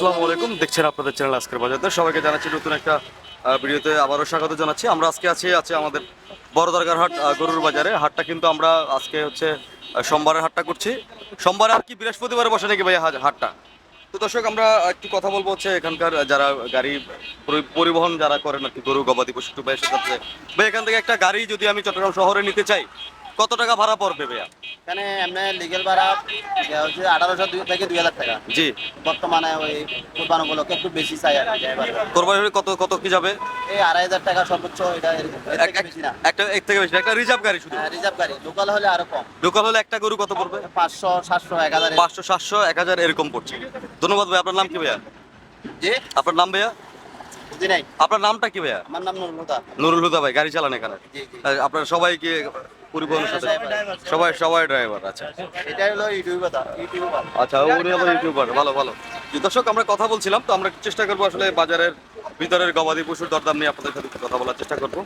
আসসালামু আলাইকুম। দেখছেন আপনাদের চ্যানেল আজকের বাজারতে সবাইকে জানাচ্ছি নতুন একটা ভিডিওতে আবারও স্বাগত জানাচ্ছি। আমরা আজকে আছি, আছে আমাদের বড় দরগার হাট গরুর বাজারে। হাটটা কিন্তু আমরা আজকে হচ্ছে সোমবারের হাটটা করছি। সোমবারে আর কি বৃহস্পতিবারে বসে নাকি ভাই হাট- হাটটা? তো দর্শক, আমরা একটু কথা বলব হচ্ছে এখানকার যারা গাড়ি পরিবহন যারা করেন আর কি, গরু, গবাদি পশু একটু ভাইয়ের সাথে ভাই, এখান থেকে একটা গাড়ি যদি আমি চট্টগ্রাম শহরে নিতে চাই কত টাকা ভাড়া পড়বে ভাইয়া? এখানে এমনি লিগেল ভাড়া হচ্ছে আঠারোশো দুই থেকে দুই হাজার টাকা। জি। বর্তমানে ওই কোরবান উপলক্ষে একটু বেশি চাই আর কোরবানি কত কত কি যাবে? এই আড়াই হাজার টাকা সর্বোচ্চ এটা একটা এক থেকে বেশি একটা রিজার্ভ গাড়ি শুধু? রিজার্ভ গাড়ি। লোকাল হলে আরও কম। লোকাল হলে একটা গরু কত পড়বে? পাঁচশো সাতশো এক হাজার পাঁচশো সাতশো এক হাজার এরকম পড়ছে। ধন্যবাদ ভাই আপনার নাম কি ভাইয়া? জি? আপনার নাম ভাইয়া? আপনার নামটা কি ভাইয়া? আমার নাম নুরুলতা নুরুল হুদা ভাই গাড়ি চালান এখানে। আপনার সবাই কি পরিবহনের সাথে। সবাই সবাই ড্রাইভার আচ্ছা। এটা হলো ইউটিউবার ইউটিউবার। আচ্ছা উনি আবার ইউটিউবার ভালো ভালো। দর্শক আমরা কথা বলছিলাম তো আমরা চেষ্টা করব আসলে বাজারের ভিতরের গবাদি পশুর দরদাম নিয়ে আপনাদের সাথে কথা বলার চেষ্টা করব।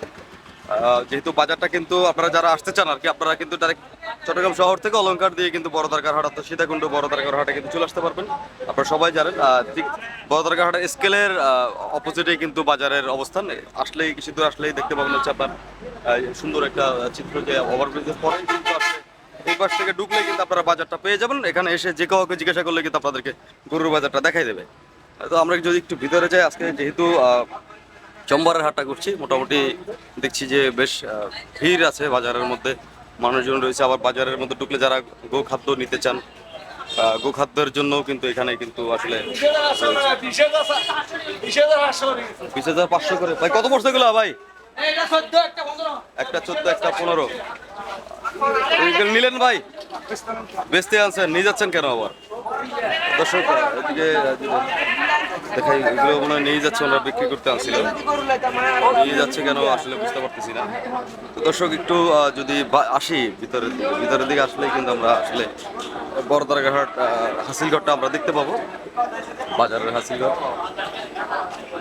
যেহেতু বাজারটা কিন্তু আপনারা যারা আসতে চান আর কি, আপনারা কিন্তু ডাইরেক্ট চট্টগ্রাম শহর থেকে অলঙ্কার দিয়ে কিন্তু বড় দরকার হাট অর্থাৎ সীতাকুণ্ড বড় দরকার হাটে কিন্তু চলে আসতে পারবেন। আপনারা সবাই জানেন ঠিক বড় দরকার হাটের স্কেলের অপোজিটেই কিন্তু বাজারের অবস্থান। আসলেই কিছু দূর আসলেই দেখতে পাবেন হচ্ছে আপনার সুন্দর একটা চিত্র যে ওভারব্রিজের পরে কিন্তু আসলে এই পাশ থেকে ঢুকলে কিন্তু আপনারা বাজারটা পেয়ে যাবেন। এখানে এসে যে কাউকে জিজ্ঞাসা করলে কিন্তু আপনাদেরকে গরুর বাজারটা দেখাই দেবে। তো আমরা যদি একটু ভিতরে যাই, আজকে যেহেতু আহ, সোমবারের হাটটা করছি মোটামুটি দেখছি যে বেশ ভিড় আছে বাজারের মধ্যে মানুষজন রয়েছে। আবার বাজারের মধ্যে ঢুকলে যারা গো খাদ্য নিতে চান আহ, গো খাদ্যের জন্য কিন্তু এখানে কিন্তু আসলে বিশ হাজার পাঁচশো করে। ভাই কত পড়ছে এগুলো ভাই? একটা চোদ্দ একটা পনেরো। নিলেন ভাই? বেচতে আনছেন নিয়ে যাচ্ছেন কেন আবার? দর্শক দেখাই, এগুলো মনে নিয়ে যাচ্ছে, ওনারা বিক্রি করতে আনছিল নিয়ে যাচ্ছে কেন, আসলে বুঝতে পারতেছি না। তো দর্শক, একটু যদি আসি ভিতরের ভিতরের দিকে আসলেই কিন্তু আমরা আসলে বড় দরগাহাট হাসিলঘরটা আমরা দেখতে পাবো। বাজারের হাসিলঘর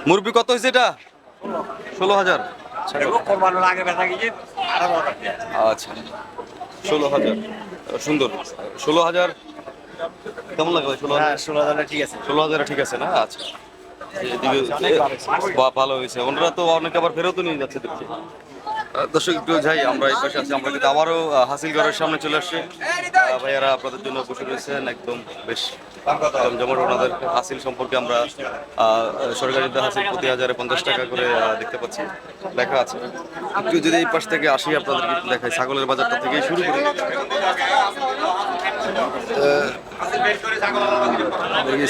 মুরবি কত হয়েছে এটা? ষোলো হাজার। আচ্ছা ষোলো হাজার। সুন্দর। ষোলো হাজার কেমন লাগে ভাই ষোলো হাজার? ষোলো হাজার ঠিক আছে। ষোলো হাজার ঠিক আছে না? আচ্ছা। ভালো হয়েছে। ওনারা তো অনেকে আবার ফেরতও নিয়ে যাচ্ছে দেখছি। দর্শক একটু যাই আমরা এই পাশে আছি। আমরা কিন্তু আবারও আহ, হাসিলগড়ের সামনে চলে আসছি। ভাইয়ারা আপনাদের জন্য বসে রয়েছেন একদম বেশ জমজমাট ওনাদের হাসিল সম্পর্কে আমরা সরকারিতে হাসিল প্রতি হাজারে পঞ্চাশ টাকা করে দেখতে পাচ্ছি। লেখা আছে। একটু যদি এই পাশ থেকে আসি আপনাদেরকে একটু দেখাই। ছাগলের বাজারটা থেকেই শুরু করি।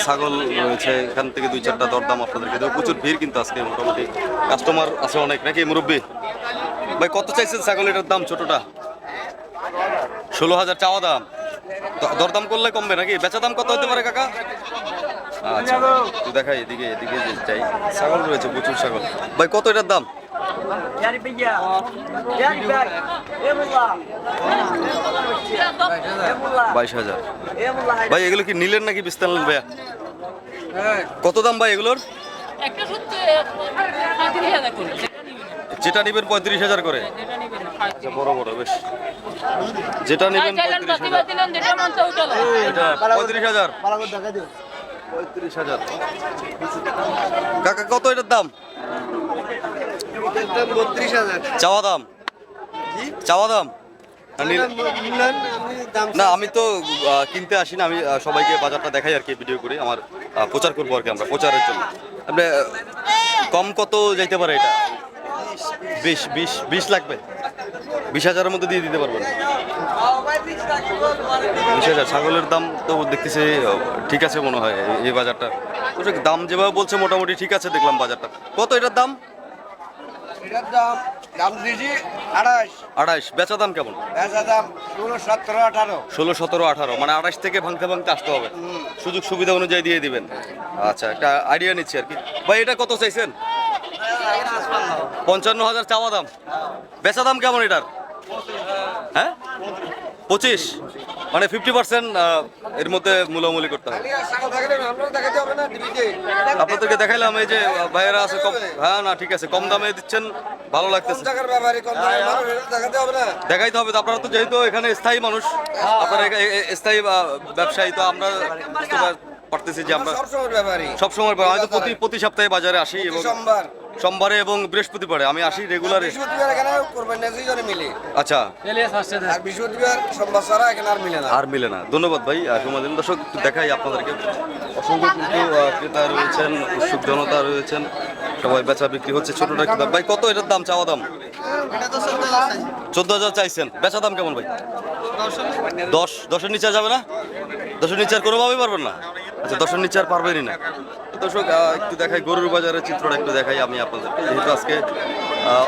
ছাগল রয়েছে, এখান থেকে দুই চারটা দরদাম আপনাদেরকে দেবো। প্রচুর ভিড় কিন্তু আজকে মোটামুটি। কাস্টমার আছে অনেক, নাকি মুরব্বী? ভাই, কত চাইছেন ছাগল এটার দাম, ছোটটা? ষোলো হাজার চাওয়া দাম। দরদাম করলে কমবে নাকি? বেচা দাম কত হতে পারে, কাকা? আচ্ছা দেখাই, এদিকে এদিকে যাই। ছাগল রয়েছে, প্রচুর ছাগল। ভাই, কত এটার দাম? বাইশ হাজার। ভাই এগুলো কি নিলেন নাকি বিস্তানলেন ভাইয়া? কত দাম ভাই এগুলোর? যেটা নেবেন পঁয়ত্রিশ হাজার করে। বড় বড় বেশ। যেটা নেবেন হাজার। পঁয়ত্রিশ হাজার। কাকা কত এটার দাম? চাওয়া দাম? চাওয়া দাম? না, আমি তো কিনতে আসি না আমি সবাইকে বাজারটা দেখাই আর কি ভিডিও করে আমার প্রচার করব আর কি আমরা প্রচারের জন্য। আপনি কম কত যাইতে পারে এটা? বিশ বিশ বিশ লাগবে। বিশ হাজারের মধ্যে দিয়ে দিতে পারবেন। বিশ হাজার ছাগলের দাম তো দেখতেছি ঠিক আছে মনে হয় এই- এই বাজারটা। দাম যেভাবে বলছে মোটামুটি ঠিক আছে দেখলাম বাজারটা। কত এটার দাম? এটার দাম দাম দিয়েছি আড়াইশ। আড়াইশ। বেচা দাম কেমন? বেচা দাম ষোলো সতেরো আঠারো। ষোলো সতেরো আঠারো। মানে আঠাশ থেকে ভাঙতে ভাঙতে আসতে হবে। সুযোগ সুবিধা অনুযায়ী দিয়ে দিবেন। আচ্ছা একটা আইডিয়া নিচ্ছি আর কি। ভাই এটা কত চাইছেন? পঞ্চান্ন হাজার চাওয়া দাম। বেচা দাম কেমন এটার? হ্যাঁ? পঁচিশ। মানে ফিফটি পার্সেন্ট এর মধ্যে মূলামূলি করতে হবে। আপনাদেরকে দেখাইলাম এই যে ভাইয়েরা আছে কম হ্যাঁ না ঠিক আছে কম দামে দিচ্ছেন ভালো লাগতেছে। না। দেখাইতে হবে তো আপনারা তো যেহেতু এখানে স্থায়ী মানুষ আপনারা এ- এ- স্থায়ী ব্যবসায়ী তো আমরা বুঝতে পারতেছি যে আমরা সবসময় ব্যাপারই। সবসময় বা- হয়তো প্রতি প্রতি সপ্তাহে বাজারে আসি এবং সোমবার সোমবারে এবং বৃহস্পতিবারে। আমি আসি রেগুলারে বৃহস্পতিবার এখানে করবেন না দুইজনে মিলে। আচ্ছা। আর বৃহস্পতিবার সোমবার ছাড়া এখানে আর মিলে না। আর মিলে না। ধন্যবাদ ভাই। আর সময় দিন দর্শক একটু দেখাই আপনাদেরকে। অসংখ্য কিন্তু আহ, ক্রেতা রয়েছেন উৎসুক জনতা রয়েছেন। সবাই বেচা বিক্রি হচ্ছে ছোটটা একটু ভাই কত এটার দাম চাওয়া দাম? চোদ্দ হাজার চোদ্দ হাজার চাইছেন। বেচা দাম কেমন ভাই? দশ। দশের নিচে আর যাবে না? দশের নিচে আর কোনোভাবেই পারবেন না? আচ্ছা দশের নিচে আর পারবেনই না। দর্শক একটু দেখাই, গরুর বাজারের চিত্রটা একটু দেখাই আমি আপনাদেরকে। যেহেতু আজকে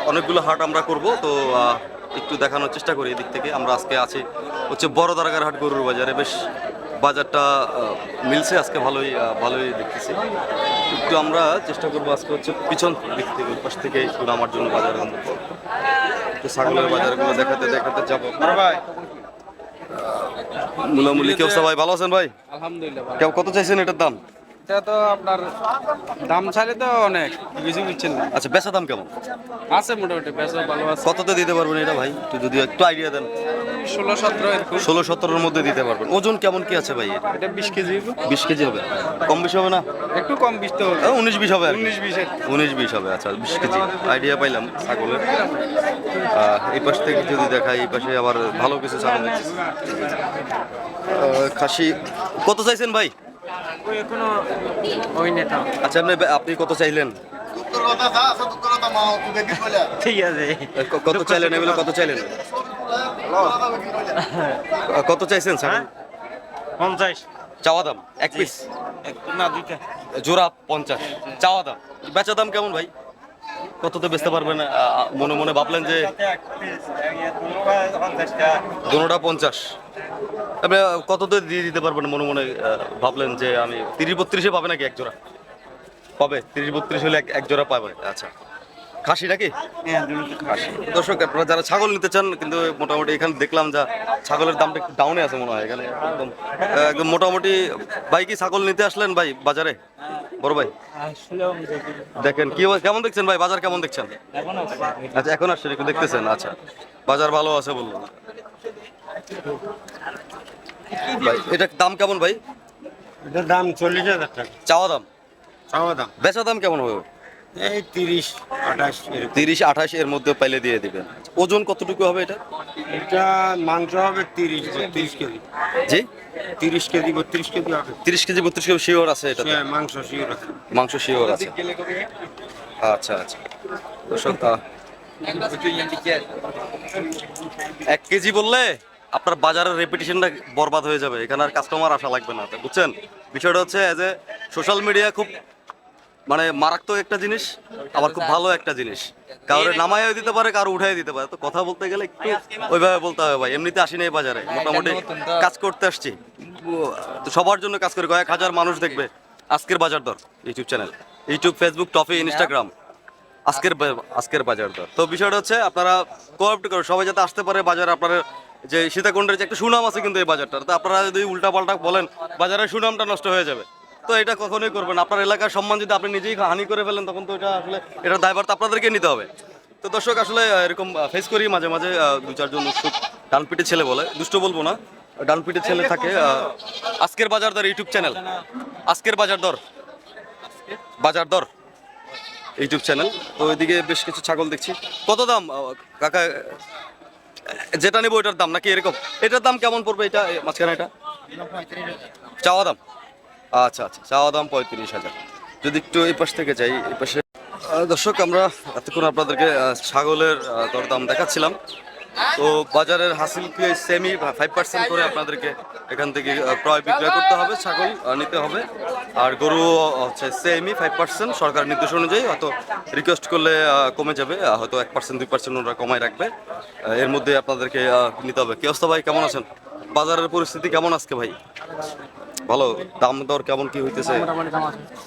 অনেকগুলো হাট আমরা করব, তো একটু দেখানোর চেষ্টা করি এদিক থেকে। আমরা আজকে আছি হচ্ছে বড় হাট গরুর বাজারে। বেশ, বাজারটা মিলছে আজকে ভালোই ভালোই দেখতেছি। একটু আমরা চেষ্টা করব আজকে হচ্ছে পিছন দিক থেকে পাশ থেকে একটু নামার জন্য মধ্যে একটু ছাগলের বাজারগুলো দেখাতে দেখাতে যাব। মুলামুলি কেউ সবাই ভালো আছেন ভাই? আলহামদুলিল্লাহ কেউ কত চাইছেন এটার দাম? এটা তো আপনার দাম ছাড়ে তো অনেক কিছু বুঝছেন না। আচ্ছা বেচা দাম কেমন? আছে মোটামুটি বেচা ভালো আছে। কততে দিতে পারবেন এটা ভাই? একটু যদি একটু আইডিয়া দেন। ষোলো সতেরো ষোলো সতেরোর মধ্যে দিতে পারবেন। ওজন কেমন কি আছে ভাই? এটা বিশ কেজি বিশ কেজি হবে। কম বেশি হবে না? একটু কম বিশ তো হবে। উনিশ বিশ হবে উনিশ বিশের উনিশ বিশ হবে। আচ্ছা বিশ কেজি। আইডিয়া পাইলাম ছাগলের। এই পাশ থেকে যদি দেখাই এই পাশে আবার ভালো কিছু ছাগল খাসি। কত চাইছেন ভাই? আচ্ছা আপনি আপনি কত চাইলেন? ঠিক আছে। কত চাইলেন? এগুলো কত চাইলেন? কত চাইছেন স্যার? পঞ্চাশ। চাওয়া দাম এক পিস? না দুইটা। জোড়া পঞ্চাশ। চাওয়া দাম। বেচা দাম কেমন ভাই? কততে বেচতে পারবেন? মনে মনে ভাবলেন যে দোনোটা পঞ্চাশ। আপনি কততে দিয়ে দিতে পারবেন মনে মনে ভাবলেন যে আমি তিরিশ বত্রিশে পাবে নাকি এক জোড়া? পাবে। তিরিশ বত্রিশ হলে এক জোড়া পাবে। আচ্ছা। খাসি নাকি? খাসি। দর্শক আপনারা যারা ছাগল নিতে চান কিন্তু মোটামুটি এখানে দেখলাম যা ছাগলের দামটা একটু ডাউনে আছে মনে হয় এখানে। একদম একদম মোটামুটি ভাই কি ছাগল নিতে আসলেন ভাই বাজারে? বড় ভাই। দেখেন কি কেমন দেখছেন ভাই? বাজার কেমন দেখছেন? আচ্ছা এখন আসছেন একটু দেখতেছেন আচ্ছা। বাজার ভালো আছে বলল ভাই এটা দাম কেমন ভাই? এটার দাম চল্লিশ হাজার টাকা। চাওয়া দাম? চাওয়া দাম। বেচা দাম কেমন হবে? এই তিরিশ আঠাশ তিরিশ আঠাশ এর মধ্যে পাইলে দিয়ে দিবেন। ওজন কতটুকু হবে এটা? এটা মাংস হবে তিরিশ বত্রিশ কেজি। জি? তিরিশ কেজি বত্রিশ কেজি হবে। তিরিশ কেজি বত্রিশ কেজি শিওর আছে এটা মাংস শিওর আছে। মাংস শিওর আছে। আচ্ছা আচ্ছা। দর্শক এক কেজি বললে আপনার বাজারের রেপুটেশনটা বরবাদ হয়ে যাবে। এখানে আর কাস্টমার আসা লাগবে না। বুঝছেন? বিষয়টা হচ্ছে এজ এ সোশ্যাল মিডিয়া খুব মানে মারাত্মক একটা জিনিস আবার খুব ভালো একটা জিনিস। কারোর নামাইও দিতে পারে কারও উঠাই দিতে পারে। তো কথা বলতে গেলে একটু ওইভাবে বলতে হবে ভাই এমনিতে আসিনি এই বাজারে। মোটামুটি কাজ করতে আসছি। তো সবার জন্য কাজ করে কয়েক হাজার মানুষ দেখবে আজকের বাজার দর YouTube channel. YouTube Facebook Toffee Instagram আজকের আজকের বাজার দর। তো বিষয়টা হচ্ছে আপনারা কোঅপারেট করো সবাই যাতে আসতে পারে বাজারে আপনার যে সীতাকুণ্ডের যে একটা সুনাম আছে কিন্তু এই বাজারটার তো আপনারা যদি উল্টা পাল্টা বলেন বাজারের সুনামটা নষ্ট হয়ে যাবে। তো এটা কখনোই করবেন আপনার এলাকার সম্মান যদি আপনি নিজেই হানি করে ফেলেন, তখন তো এটা আসলে এটার দায়ভার তো আপনাদেরকে নিতে হবে। তো দর্শক, আসলে এরকম ফেস করি মাঝে মাঝে দু চারজন ডানপিটে ছেলে বলে, দুষ্ট বলব না, ডানপিটে ছেলে থাকে আজকের বাজার দর ইউটিউব চ্যানেল। আজকের বাজার দর বাজার দর ইউটিউব চ্যানেল। তো ওইদিকে বেশ কিছু ছাগল দেখছি। কত দাম কাকা? যেটা নেব ওইটার দাম নাকি এরকম? এটার দাম কেমন পড়বে? এটা মাঝখানে এটা? চাওয়া দাম? আচ্ছা আচ্ছা চাওয়া দাম পঁয়ত্রিশ হাজার। যদি একটু এই পাশ থেকে যাই এই পাশে। দর্শক আমরা এতক্ষণ আপনাদেরকে ছাগলের আহ, দরদাম দেখাচ্ছিলাম। তো বাজারের হাসিল সেমি ফাইভ পার্সেন্ট করে আপনাদেরকে এখান থেকে ক্রয় বিক্রয় করতে হবে ছাগল নিতে হবে। আর গরু হচ্ছে সেমি ফাইভ পার্সেন্ট সরকার নির্দেশ অনুযায়ী হয়তো রিকোয়েস্ট করলে কমে যাবে হয়তো এক পার্সেন্ট দুই পার্সেন্ট ওরা কমায় রাখবে। এর মধ্যে আপনাদেরকে নিতে হবে। কি ভাই? কেমন আছেন? বাজারের পরিস্থিতি কেমন আজকে ভাই? ভালো? দাম দর কেমন কি হইতেছে?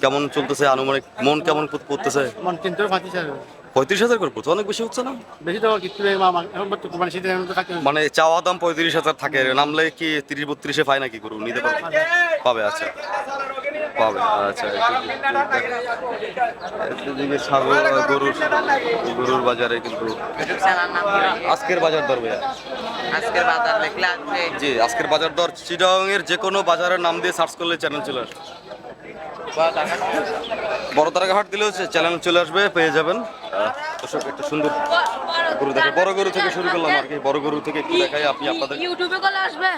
কেমন চলতেছে আনুমানিক? মন কেমন করতেছে? কিন্তু পাঁচিশ হাজার পঁয়ত্রিশ হাজার করে পড়তো অনেক বেশি হচ্ছে না? বেশি তো কিছু মানে মানে চাওয়া দাম পঁয়ত্রিশ হাজার থাকে। নামলে কি তিরিশ বত্রিশে পায় নাকি গরু? নিতে পারবে? পাবে। আচ্ছা। পাবে আচ্ছা। এদিকে ছাগল গরুর গরুর বাজারে কিন্তু আজকের বাজার দর ভাইয়া? আজকের বাজার লিখলে আসবে জি আজকের বাজার দর চিটাং এর যে কোনো বাজারের নাম দিয়ে সার্চ করলে চ্যানেল চলে আসবে। বড় তারাকা হাট দিলেও চ্যানেল চলে আসবে পেয়ে যাবেন। একটা সুন্দর গরু দেখে বড় গরু থেকে শুরু করলাম আর কি। বড় গরু থেকে একটু দেখাই আপনি আপনাদের। ইউটিউবে কলে আসবে?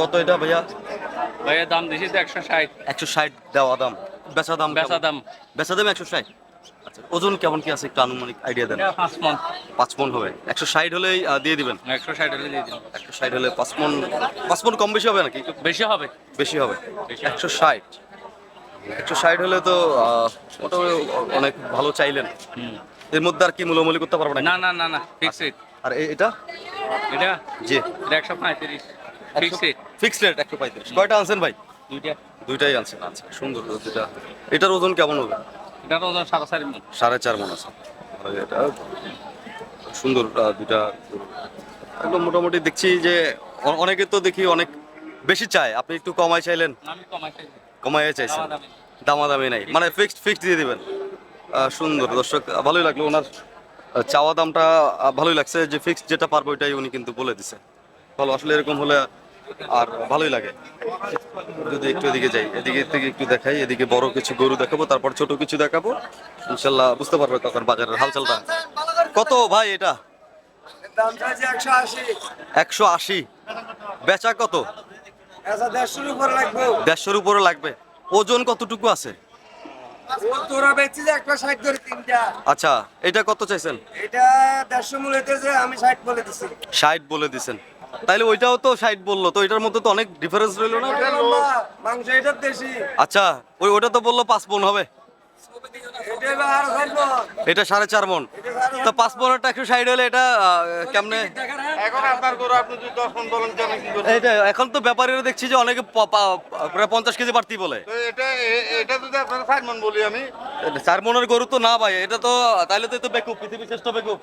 কত এটা ভাইয়া? ভাইয়া দাম দিছি তো একশো ষাট। একশো ষাট দেওয়া দাম। বেচা দাম বেচা দাম। বেচা দাম একশো ষাট। আচ্ছা ওজন কেমন কি আছে একটু আনুমানিক আইডিয়া দেন। পাঁচ মন। পাঁচ মন হবে। একশো ষাট হলেই আহ, দিয়ে দিবেন? একশো ষাট হলে দিয়ে দিন একশো ষাট হলে পাঁচ মন পাঁচ মন কম বেশি হবে নাকি? একটু বেশি হবে। বেশি হবে। একশো ষাট। একশো ষাট হলে তো আহ, মোটামুটি অনেক ভালো চাইলেন। এর মধ্যে আর কি মূল্যমূল্য করতে পারব না না না না না ফিক্স রেট আর এ- এটা? এটা? জি। এটা একশো পঁয়ত্রিশ। ফিক্স রেট ফিক্সড রেট একশো পঁয়ত্রিশ। কয়টা আনছেন ভাই? দুইটা। দুইটাই আনছেন। আচ্ছা সুন্দর দুইটা। এটার ওজন কেমন হবে? এটার ওজন সাড়ে চারি মন। সাড়ে চার মন আছে। এটা সুন্দর গরু। একদম মোটামুটি দেখছি যে অনেকে তো দেখি অনেক বেশি চায়। আপনি একটু কমাই চাইলেন? কমাই চাইছেন। দামাদামি। নাই। মানে ফিক্সড ফিক্সড দিয়ে দিবেন। সুন্দর। দর্শক ভালোই লাগল ওনার চাওয়া দামটা ভালোই লাগছে। যে ফিক্সড যেটা পারব ওইটাই উনি কিন্তু বলে দিছে। ভালো আসলে এরকম হলে আর ভালোই লাগে। যদি একটু এদিকে যাই এদিকে থেকে একটু দেখাই এদিকে বড় কিছু গরু দেখাবো তারপর ছোট কিছু দেখাবো। ইনশাল্লাহ বুঝতে পারবে তখন বাজারের হালচালটা। কত ভাই এটা? একশো আশি। বেচা কত? দেড়শোর উপর লাগবে। ওজন কতটুকু আছে? আচ্ছা এটা কত চাইছেন? এটা দেড়শো মূল আমি ষাট বলে দিছি। ষাট বলে দিছেন। তাইলে ওইটাও তো ষাট বলল তো এটার মধ্যে তো অনেক ডিফারেন্স রইল না? মাংস এটা দেশি। আচ্ছা ওই ওটা তো বলল পাঁচ পোন হবে। এটা এটা সাড়ে চার মন। তো পাঁচ মনেরটা একশো ষাট হলে এটা কেমনে? এখন আপনার গরু আপনি যদি দশ মন বলেন কেন কি করবেন? এইটা এখন তো ব্যাপারীরা দেখছি যে অনেকে প্রায় পঞ্চাশ কেজি বাড়তি বলে। এটা এটা যদি আপনার ষাট মন বলি আমি। চার মনের গরু তো না ভাই এটা তো তাইলে তো বেকুব পৃথিবীর শ্রেষ্ঠ বেকুব?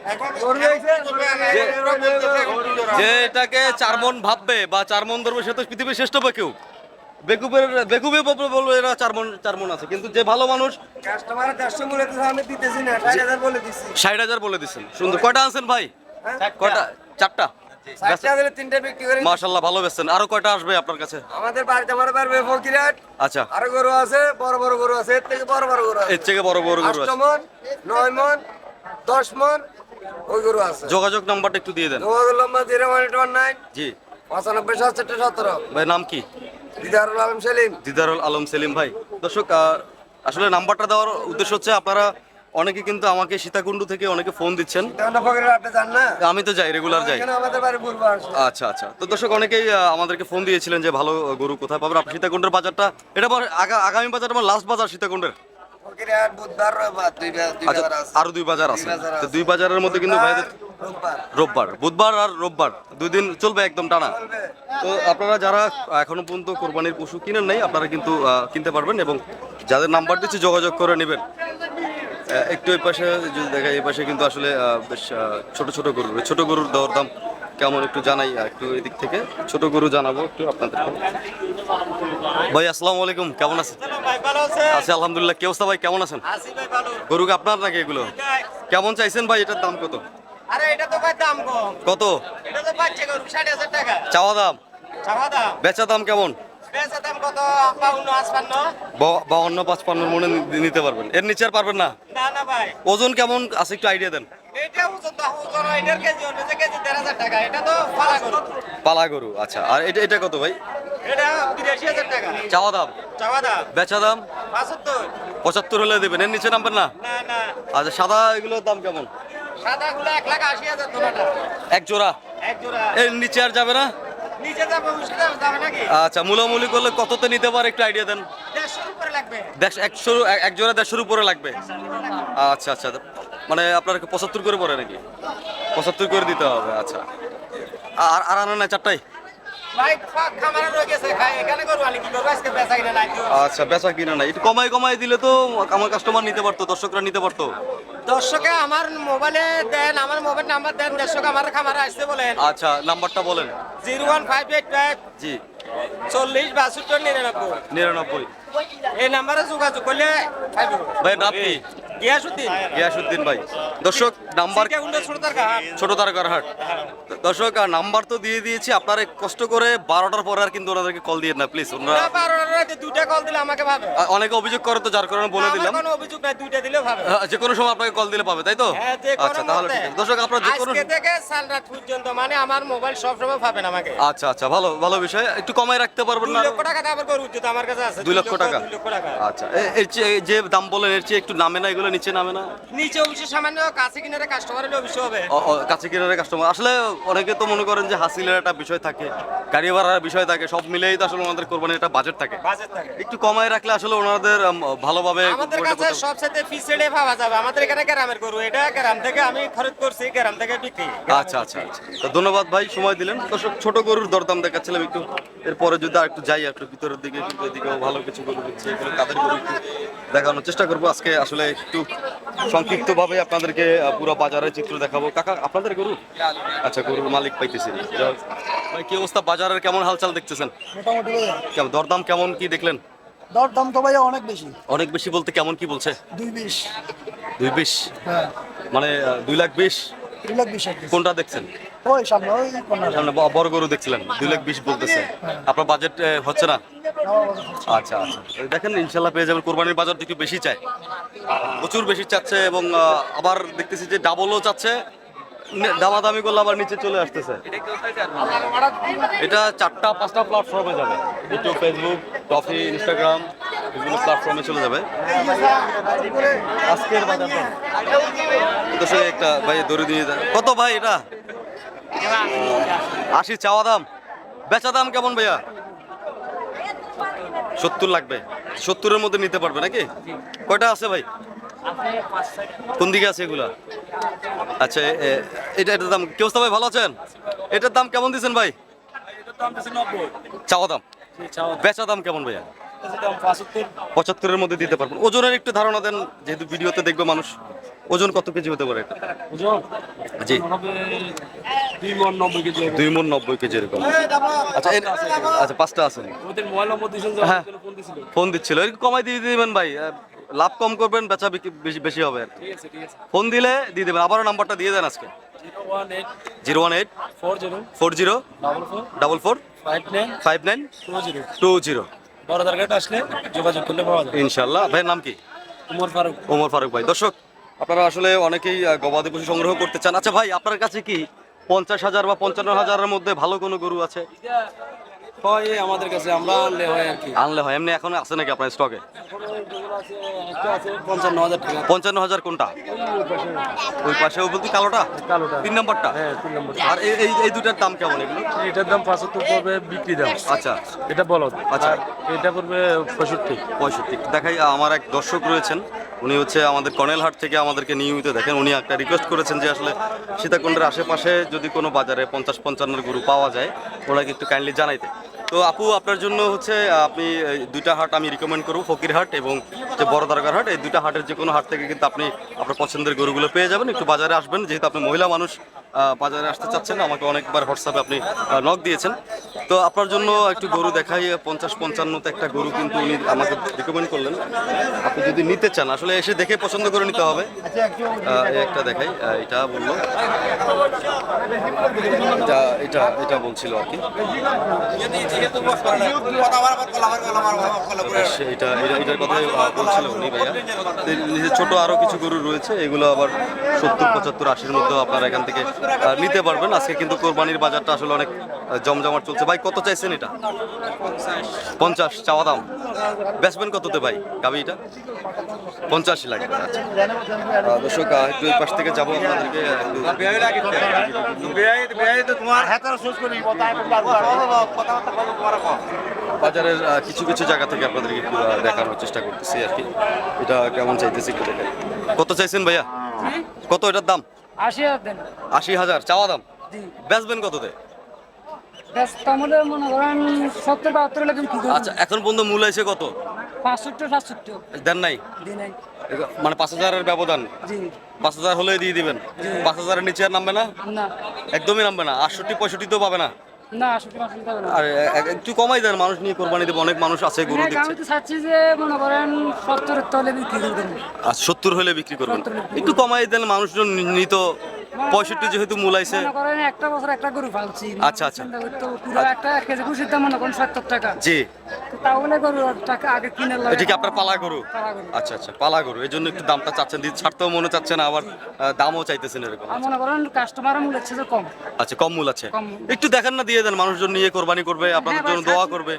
যে এটাকে চার মন ভাববে বা চার মন ধরবে সে তো পৃথিবীর শ্রেষ্ঠ বেকুব। বেকুবের বেকুবে বলবে এরা চার মন চার মন আছে। কিন্তু যে ভালো মানুষ দেড়শো হইতেছে আমি দিতেছি না ষাট হাজার বলে দিছি। ষাট হাজার বলে দিচ্ছেন সুন্দর। কয়টা আনছেন ভাই? কয়টা? চারটা? মাশাল্লাহ ভালো বেচছেন। আরও কয়টা আসবে আপনার কাছে? আমাদের বাড়িতে আমার পারবে ফকিরাট আচ্ছা। আরও গরু আছে বড় বড় গরু আছে এর থেকে বড় বড় গরু আছে। এর থেকে বড় বড় গরু আছে। মন নয় মন দশ মন ওই গরু আছে। যোগাযোগ নাম্বারটা একটু দিয়ে দেন। যোগাযোগ number zero one eight one nine জি। পঁচানব্বই সাতষট্টি সতেরো। ভাই নাম কি? দিদারুল আলম সেলিম। দিদারুল আলম সেলিম ভাই। দর্শক আসলে নাম্বারটা দেওয়ার উদ্দেশ্য হচ্ছে আপনারা অনেকে কিন্তু আমাকে সীতাকুণ্ড থেকে অনেকে ফোন দিচ্ছেন। আমি তো যাই রেগুলার যাই। আচ্ছা আচ্ছা। তো দর্শক অনেকেই আমাদেরকে ফোন দিয়েছিলেন যে ভালো গরু কোথায় পাবেন? আপনি সীতাকুণ্ডের বাজারটা এটা আমার আগামী বাজার আমার লাস্ট বাজার সীতাকুণ্ডের? আচ্ছা আরও দুই বাজার আছে। তো আছে। দুই বাজারের মধ্যে কিন্তু ভাইদের রোববার। রোববার। বুধবার আর রোববার। দুই দিন চলবে একদম টানা। তো আপনারা যারা এখনও পর্যন্ত কোরবানির পশু কিনেন নাই আপনারা কিন্তু কিনতে পারবেন এবং যাদের নাম্বার দিচ্ছি যোগাযোগ করে নেবেন। একটু এই পাশে যদি দেখা এই পাশে কিন্তু আসলে বেশ ছোট ছোট গরু ছোট গরুর দর দাম কেমন একটু জানাই একটু এদিক থেকে ছোট গরু জানাব একটু আপনাদের। ভাই আসসালামু আলাইকুম। কেমন আছেন? আছি আলহামদুলিল্লাহ। কি অবস্থা ভাই? কেমন আছেন? গরু আপনার নাকি এগুলো? কেমন চাইছেন ভাই? এটার দাম কত? দাম কম। কত? এটা তো গরু ষাট হাজার টাকা। চাওয়া দাম? চাওয়া দাম। বেচা দাম কেমন? বেচা দাম কত? বাউন্ন পাঁচপান্ন মনে নিতে পারবেন। এর নিচে আর পারবেন না? না না ভাই। ওজন কেমন? আছে একটু আইডিয়া দেন। পালা গরু। আচ্ছা। আর এটা এটা কত ভাই? চাওয়া দাম? চাওয়া দাম। বেচা দাম? পঁচাত্তর। হলে দেবেন। এর নিচে নামবেন না? আচ্ছা সাদা এগুলোর দাম কেমন? এক জোড়া? এর নিচে আর যাবে না? আচ্ছা মূলামূলি করলে কততে নিতে পারে একটু আইডিয়া দেন? একশো এক জোড়া দেড়শোর উপরে লাগবে। আচ্ছা আচ্ছা। মানে আপনার পঁচাত্তর করে পড়ে নাকি? পঁচাত্তর করে দিতে হবে আচ্ছা। আর আর আনা না চারটাই আচ্ছা বেচা কিনা নাই। একটু কমাই কমাই দিলে তো আমার কাস্টমার নিতে পারতো দর্শকরা নিতে পারতো। দর্শকে আমার মোবাইলে দেন আমার মোবাইল নাম্বার দেন দর্শক আমার খামারে আসতে বলেন। আচ্ছা নাম্বারটা বলেন। Zero one five eight five জি। চল্লিশ বাষট্টি নিরানব্বই। নিরানব্বই। এই নাম্বারে যোগাযোগ করলে ভাই নাম কি গিয়াসুদ্দিন। গিয়াসুদ্দিন ভাই। দর্শক নাম্বার ছোট তারকার হাট দর্শক আর নাম্বার তো দিয়ে দিয়েছি। আপনারা কষ্ট করে বারোটার পরে আর কিন্তু ওনাদেরকে কল দিয়ে না প্লিজ ওনারা দুটা কল দিলে আমাকে আ, অনেকে অভিযোগ করে তো যার কারণে বলে দিলাম। কোনো অভিযোগ নাই দুইটা দিলেও ভাবে। আ, যে কোনো সময় আপনাকে কল দিলে পাবে তাই তো? হ্যাঁ, আচ্ছা তাহলে দর্শক আপনারা যে কোনো থেকে সাল রাত পর্যন্ত মানে আমার মোবাইল সব সময় পাবেন আমাকে। আচ্ছা আচ্ছা ভালো ভালো বিষয়। একটু কমায় রাখতে পারবেন না লক্ষ টাকা দামের গরু উচিত আমার কাছে আছে। দুই লক্ষ টাকা? আচ্ছা এর চেয়ে যে দাম বলেন এর চেয়ে একটু নামে না এগুলো নিচে নামে না? নিচে অবশ্য সামান্য কাছে কিনারে কাস্টমার হলে অবশ্য হবে। কাছে কিনারে কাস্টমার আসলে অনেকে তো মনে করেন যে হাসিলের একটা বিষয় থাকে গাড়ি ভাড়ার বিষয় থাকে সব মিলেই তো আসলে ওনাদের কোরবানির একটা বাজেট থাকে। একটু কমায় রাখলে আসলে ওনাদের ভালোভাবে আমাদের কাছে সবসাথে ফিক্সডে পাওয়া যাবে। আমাদের এখানে গ্রামের গরু এটা গ্রাম থেকে আমি খরচ করছি গ্রাম থেকে বিক্রি। আচ্ছা আচ্ছা আচ্ছা। তো ধন্যবাদ ভাই সময় দিলেন। দর্শক ছোট গরুর দরদাম দেখাচ্ছিলাম একটু। এরপরে যদি আর একটু যাই একটু ভিতরের দিকে কিন্তু এদিকেও ভালো কিছু গরু দিচ্ছে এগুলো তাদের গরু দেখানোর চেষ্টা করব। আজকে আসলে একটু সংক্ষিপ্তভাবে আপনাদেরকে পুরো বাজারের চিত্র দেখাবো। কাকা আপনাদের গরু? আচ্ছা গরুর মালিক পাইতেছি। ভাই কি অবস্থা? বাজারের কেমন হালচাল দেখতেছেন? মোটামুটি দরদাম কেমন কি দেখলেন? দর দাম তো ভাইয়া অনেক বেশি। অনেক বেশি বলতে কেমন কি বলছে? দুই বিশ। দুই বিশ? হ্যাঁ। মানে দুই লাখ বিশ? দুই লাখ বিশ কোনটা দেখছেন? বড় গরু দেখছিলেন, দুই লাখ বিশ বলতেছে। আপনার বাজেট হচ্ছে না? আচ্ছা আচ্ছা। দেখেন ইনশাল্লাহ পেয়ে যাবেন। কোরবানির বাজার তো একটু বেশি চায়। প্রচুর বেশি চাচ্ছে এবং আবার দেখতেছি যে ডাবলও চাচ্ছে। দামাদামি করলে আবার নিচে চলে আসতেছে। এটা চারটা, পাঁচটা প্ল্যাটফর্মে যাবে। ইউটিউব ফেসবুক টফি ইনস্টাগ্রাম বিভিন্ন প্ল্যাটফর্মে চলে যাবে। আজকের বাজার দাম। দর্শক, একটা ভাই দড়ি দিয়ে দেন। কত ভাই এটা? আশি চাওয়া দাম। বেচা দাম কেমন ভাইয়া? সত্তর লাগবে। সত্তরের মধ্যে নিতে পারবে নাকি? কয়টা আছে ভাই? কোন দিকে আছে এগুলা? আচ্ছা এটা, এটার দাম কেউ ভাই, ভালো আছেন? এটার দাম কেমন দিচ্ছেন ভাই? চাওয়া দাম। বেচা দাম কেমন ভাইয়া? পঁচাত্তরের মধ্যে দিতে পারবেন। ওজনের একটু ধারণা দেন, যেহেতু ভিডিওতে দেখবে মানুষ। ওজন কত কেজি হতে পারে? জি। দুই মন নব্বই কেজি এরকম। আচ্ছা আচ্ছা পাঁচটা আছে। হ্যাঁ। ফোন দিচ্ছিল। এর কমাই দিয়ে দিবেন ভাই। লাভ কম করবেন বেচা বেশি বেশি হবে আর ফোন দিলে দিয়ে দেবেন। আবারও নাম্বারটা দিয়ে দেন আজকে। Zero one eight four zero. Double four five nine two zero. বড় আসলে যোগাযোগ করলে পাওয়া যাবে। ইনশাল্লাহ। ভাইয়ের নাম কি? উমর ফারুক। ওমর ফারুক ভাই। দর্শক আপনারা আসলে অনেকেই গবাদি পশু সংগ্রহ করতে চান। আচ্ছা ভাই, আপনার কাছে কি পঞ্চাশ হাজার বা পঞ্চান্ন হাজারের মধ্যে ভালো কোনো গরু আছে? হয় আমাদের কাছে আমরা আনলে হয় আর কি। আনলে হয় এমনি এখন আছে নাকি আপনার স্টকে আছে পঞ্চান্ন হাজার টাকা। পঞ্চান্ন হাজার কোনটা? ওই পাশে ও বলতে কালোটা? কালোটা। তিন নম্বরটা? হ্যাঁ তিন নম্বর আর এই এই- এই দুটার দাম কেমন এগুলো? এটার দাম পাঁচাত্তর পড়বে বিক্রি দাম। আচ্ছা। এটা বলদ। আচ্ছা। এটা পড়বে পঁয়ষট্টি। পঁয়ষট্টি। দেখাই আমার এক দর্শক রয়েছেন। উনি হচ্ছে আমাদের কর্নেলহাট থেকে আমাদেরকে নিয়মিত দেখেন। উনি একটা রিকোয়েস্ট করেছেন যে আসলে সীতাকুণ্ডের আশেপাশে যদি কোনো বাজারে পঞ্চাশ পঞ্চান্নর গরু পাওয়া যায় ওনাকে একটু কাইন্ডলি জানাইতে। তো আপু, আপনার জন্য হচ্ছে আপনি দুইটা হাট আমি রিকমেন্ড করব, ফকির হাট এবং যে বড় দরগার হাট। এই দুইটা হাটের যে কোনো হাট থেকে কিন্তু আপনি আপনার পছন্দের গরুগুলো পেয়ে যাবেন। একটু বাজারে আসবেন, যেহেতু আপনি মহিলা মানুষ বাজারে আসতে চাচ্ছেন, আমাকে অনেকবার হোয়াটসঅ্যাপে আপনি নক দিয়েছেন। তো আপনার জন্য একটু গরু দেখাই, পঞ্চাশ পঞ্চান্নতে একটা গরু কিন্তু উনি আমাকে রিকমেন্ড করলেন। আপনি যদি নিতে চান, আসলে এসে দেখে পছন্দ করে নিতে হবে। একটা দেখাই এটা বলল। এটা এটা এটা বলছিল আর কি। এটা, এটা- এটার কথাই বলছিল উনি ভাইয়া। নিজের ছোট আরও কিছু গরু রয়েছে, এগুলো আবার সত্তর, পঁচাত্তর, আশির মধ্যে আপনারা এখান থেকে নিতে পারবেন। আজকে কিন্তু কোরবানির বাজারটা আসলে অনেক জমজমাট চলছে। ভাই, কত চাইছেন এটা? পঞ্চাশ। চাওয়া দাম? বেচবেন কততে ভাই? গাবি এটা? পঞ্চাশি লাগে। আচ্ছা। দর্শক একটু এই পাশ থেকে যাব আপনাদেরকে। বাজারের কিছু কিছু জায়গা থেকে আপনাদেরকে একটু দেখানোর চেষ্টা করতেছি আর কি। এটা কেমন চাইতেছি কত চাইছেন ভাইয়া? কত এটার দাম? আশি হাজার দেন। আশি হাজার চাওয়া দাম? বেচবেন কততে? আচ্ছা এখন পর্যন্ত মূল আছে কত? দেন নাই? মানে পাঁচ হাজারের ব্যবধান। পাঁচ হাজার হলে দিয়ে দিবেন। পাঁচ হাজারের নিচে আর নামবে না। একদমই নামবে না। আটষট্টি পঁয়ষট্টি তো পাবে না। না আর একটু কমাই দেন মানুষ নিয়ে কোরবানি দেবে অনেক মানুষ আছে গরু হ্যাঁ, আমি তো চাচ্ছি যে মনে করেন বিক্রি আচ্ছা সত্তর হলে বিক্রি করবেন। 70 হলে বিক্রি একটু কমাই দেন মানুষজন নিত পঁয়ষট্টি যেহেতু মূলাইছে একটা বছর একটা গরু ফালছি আচ্ছা, আচ্ছা। পুরো একটা কেজি খুশির দাম মনে করেন সত্তর টাকা। জি। তাহলে গরু টাকা আগে কিনে লাগে আপনার পালা গরু? আচ্ছা আচ্ছা পালা গরু। এই জন্য একটু দামটা চাচ্ছেন। ছাড়তেও মনে চাচ্ছে না আবার দামও চাইতেছেন এরকম। মনে করেন কাস্টমারের মূল্য হচ্ছে যে কম। আচ্ছা কম মূল আছে। একটু দেখেন না দিয়ে দেন। মানুষজন নিয়ে কোরবানি করবে আপনাদের হ্যাঁ, জন্য দোয়া করবে।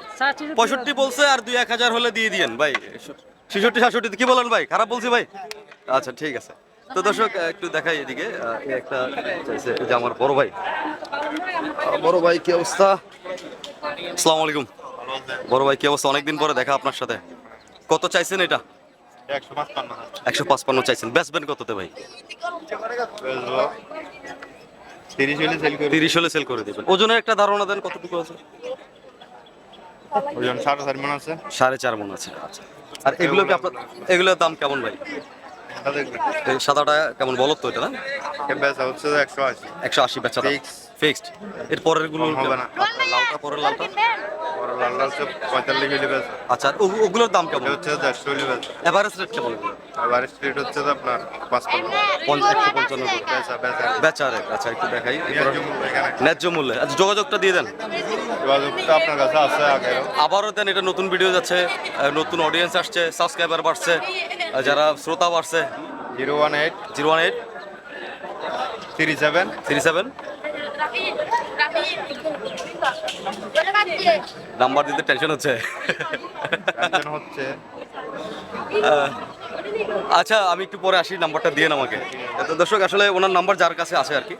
পঁয়ষট্টি বলছে আর দুই এক হাজার হলে দিয়ে দিয়েন ভাই। ছেষট্টি সাতষট্টি কি বলেন ভাই? খারাপ বলছি ভাই? আচ্ছা ঠিক আছে। তো দর্শক একটু দেখাই এদিকে একটা চাইছে, যে আমার বড় ভাই। বড় ভাই কি অবস্থা? আসসালামু আলাইকুম। বড় ভাই কি অবস্থা? অনেকদিন পরে দেখা আপনার সাথে। কত চাইছেন এটা? একশো পাঁচপান্ন চাইছেন। বেচবেন কততে ভাই? তিরিশ হলে সেল তিরিশ হলে সেল করে দিবেন। ওজনের একটা ধারণা দেন কতটুকু আছে? ওজন সাড়ে চার মন আছে। সাড়ে চার মন আছে। আচ্ছা। আর এগুলো কি আপনার এগুলোর দাম কেমন ভাই? সাদাটা কেমন বলো তো এটা না? বেচা হচ্ছে একশো আশি। একশো আশি বেচা. ফিক্সড এর পরেরগুলো হবে না। লালটা পরের লালটা। বড় লালটা হচ্ছে পঁয়তাল্লিশ হলে বেচা আচ্ছা ও- ওগুলোর দাম কেমন? হচ্ছে দেড়শো হলে বেচা এভারেজ রেট কেমন? আবার স্ট্রিট হচ্ছে যে আপনার পাঁচ একশো পঞ্চান্ন বেচা রেট আচ্ছা একটু দেখাই। ন্যায্য ন্যায্য মূল্যে। আচ্ছা যোগাযোগটা দিয়ে দেন। যোগাযোগটা আপনার কাছে আছে আগেরও আবারও দেন এটা নতুন ভিডিও যাচ্ছে নতুন অডিয়েন্স আসছে সাবস্ক্রাইবার বাড়ছে যারা শ্রোতা বাড়ছে। Zero one eight zero one eight three seven three seven number দিতে টেনশন হচ্ছে। হচ্ছে। আচ্ছা আমি একটু পরে আসি নাম্বারটা দিয়ে আমাকে। তো দর্শক আসলে ওনার নাম্বার যার কাছে আছে আর কি।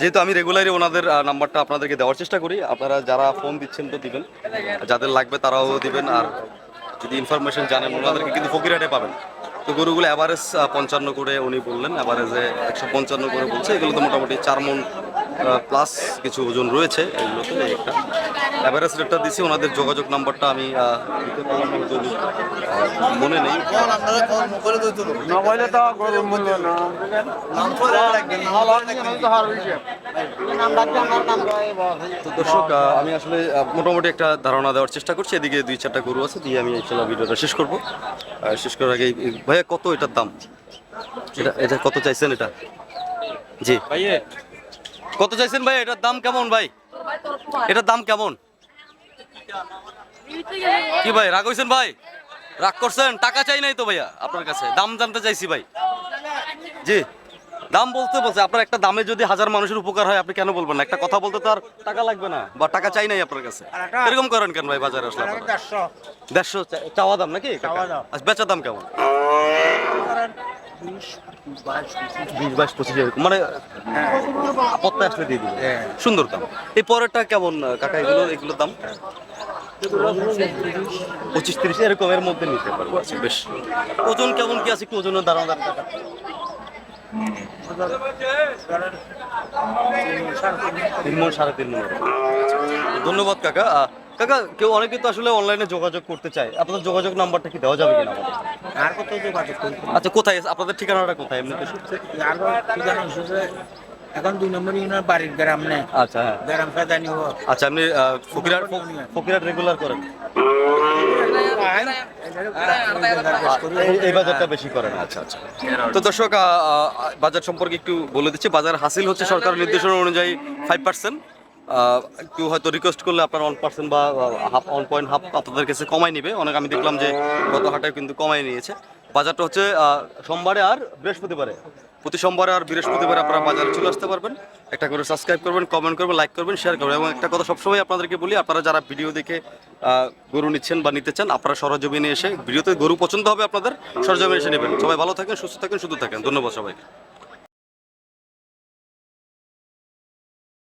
যেহেতু আমি রেগুলারই ওনাদের নাম্বারটা আপনাদেরকে দেওয়ার চেষ্টা করি আপনারা যারা ফোন দিচ্ছেন তো দিবেন। যাদের লাগবে তারাও দিবেন আর যদি ইনফরমেশন জানেন ওনাদেরকে কিন্তু ফকিরহাটে পাবেন। তো গরুগুলো অ্যাভারেজ পঞ্চান্ন করে উনি বললেন অ্যাভারেজে একশো পঞ্চান্ন করে বলছে এগুলো তো মোটামুটি চার মন প্লাস কিছু ওজন রয়েছে এগুলোতে একটা অ্যাভারেজ রেটটা দিছি ওনাদের যোগাযোগ নাম্বারটা আমি দিতে পারলাম যদি মনে নেই। তো দর্শক আমি আসলে মোটামুটি একটা ধারণা দেওয়ার চেষ্টা করছি। এদিকে দুই চারটা গরু আছে দিয়ে আমি ইনশাল্লাহ ভিডিওটা শেষ করব। আর শেষ করার আগে ভাইয়া কত এটার দাম? এটা এটা কত চাইছেন এটা? জি। ভাইয়ে কত চাইছেন ভাই? এটার দাম কেমন ভাই? এটার দাম কেমন? কি ভাই রাগ হয়েছেন ভাই? রাগ করছেন? টাকা চাই নাই তো ভাইয়া আপনার কাছে। দাম জানতে চাইছি ভাই। জি। দাম বলতে বলছে আপনার একটা দামে যদি হাজার মানুষের উপকার হয় আপনি কেন বলবেন না? একটা কথা বলতে তো আর টাকা লাগবে না বা টাকা চাই নাই আপনার কাছে। এরকম করেন কেন ভাই বাজারে আসলে দেড়শো। চাওয়া দাম নাকি? আচ্ছা, বেচা দাম কেমন? বিশ বাইশ পঁচিশ এরকম মানে পত্তা আসলে দিয়ে দিবে। সুন্দর দাম। এই পরেরটা কেমন কাকা? এগুলো এগুলোর দাম? পঁচিশ তিরিশ এরকম এর মধ্যে নিতে পারব। আচ্ছা বেশ। ওজন কেমন কি আছে? একটু ওজনের দাঁড়ানো দাঁড়ানো টাকা তিন মন সাড়ে তিন মন। ধন্যবাদ কাকা। কাকা কেউ অনেকে তো আসলে অনলাইনে যোগাযোগ করতে চায়। আপনাদের যোগাযোগ নাম্বারটা কি দেওয়া যাবে কিনা আমাদের? আর কত যোগাযোগ করতে আচ্ছা কোথায়? আপনাদের ঠিকানাটা কোথায়? এমনিতে আর ঠিকানা এখন দুই নম্বর ইউনিয়ন বাড়ির গ্রাম নেই আচ্ছা হ্যাঁ। গ্রাম ফেদানি হোক। আচ্ছা আপনি আহ, ফকিরাট ফকিরাট রেগুলার করেন? এই- বাজারটা বেশি করেন আচ্ছা আচ্ছা। তো দর্শক বাজার সম্পর্কে একটু বলে দিচ্ছি। বাজার হাসিল হচ্ছে সরকার নির্দেশনা অনুযায়ী ফাইভ পার্সেন্ট একটু হয়তো রিকোয়েস্ট করলে আপনার ওয়ান পার্সেন্ট বা হাফ ওয়ান পয়েন্ট হাফ আপনাদের কাছে কমাই নিবে। অনেক আমি দেখলাম যে গত হাটে কিন্তু কমাই নিয়েছে। বাজারটা হচ্ছে সোমবারে আর বৃহস্পতিবারে। প্রতি সোমবারে আর বৃহস্পতিবারে আপনারা বাজারে চলে আসতে পারবেন। একটা করে সাবস্ক্রাইব করবেন কমেন্ট করবেন লাইক করবেন শেয়ার করবেন। এবং একটা কথা সবসময় আপনাদেরকে বলি, আপনারা যারা ভিডিও দেখে গরু নিচ্ছেন বা নিতে চান, আপনারা সরজমিনে এসে ভিডিওতে গরু পছন্দ হবে আপনাদের, সরজমিনে এসে নেবেন। সবাই ভালো থাকেন, সুস্থ থাকেন, শুধু থাকেন। ধন্যবাদ সবাইকে।